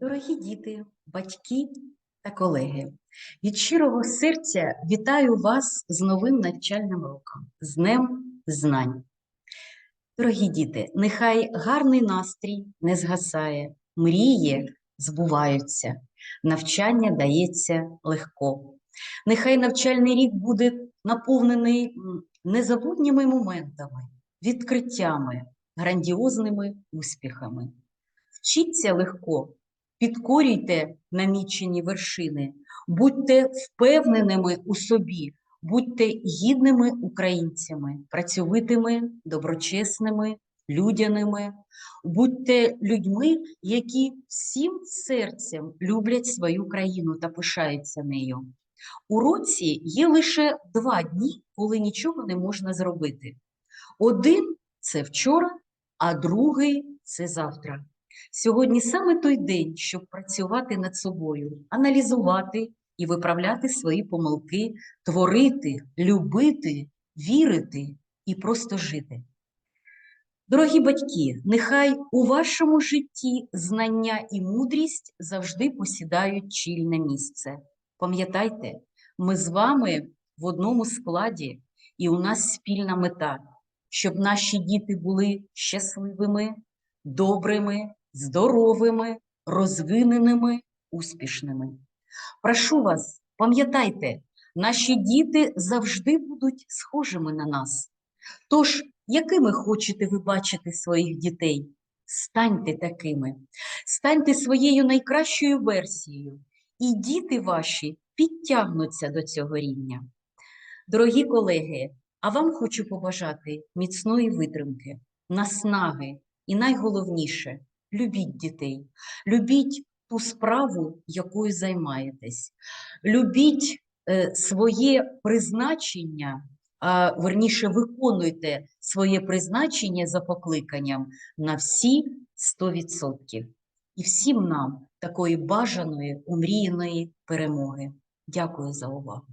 Дорогі діти, батьки та колеги, від щирого серця вітаю вас з новим навчальним роком, з Днем Знань. Дорогі діти, нехай гарний настрій не згасає, мрії збуваються, навчання дається легко. Нехай навчальний рік буде наповнений незабутніми моментами, відкриттями, грандіозними успіхами. Вчіться легко, підкорюйте намічені вершини, будьте впевненими у собі, будьте гідними українцями, працьовитими, доброчесними, людяними, будьте людьми, які всім серцем люблять свою країну та пишаються нею. У році є лише два дні, коли нічого не можна зробити. Один це вчора, а другий це завтра. Сьогодні саме той день, щоб працювати над собою, аналізувати і виправляти свої помилки, творити, любити, вірити і просто жити. Дорогі батьки, нехай у вашому житті знання і мудрість завжди посідають чільне місце. Пам'ятайте, ми з вами в одному складі, і у нас спільна мета, щоб наші діти були щасливими, добрими, здоровими, розвиненими, успішними. Прошу вас, пам'ятайте, наші діти завжди будуть схожими на нас. Тож, якими хочете ви бачити своїх дітей? Станьте такими, станьте своєю найкращою версією, і діти ваші підтягнуться до цього рівня. Дорогі колеги, а вам хочу побажати міцної витримки, наснаги і найголовніше любіть дітей, любіть ту справу, якою займаєтесь, любіть е, своє призначення, а верніше виконуйте своє призначення за покликанням на всі 100%. І всім нам такої бажаної, умріяної перемоги. Дякую за увагу.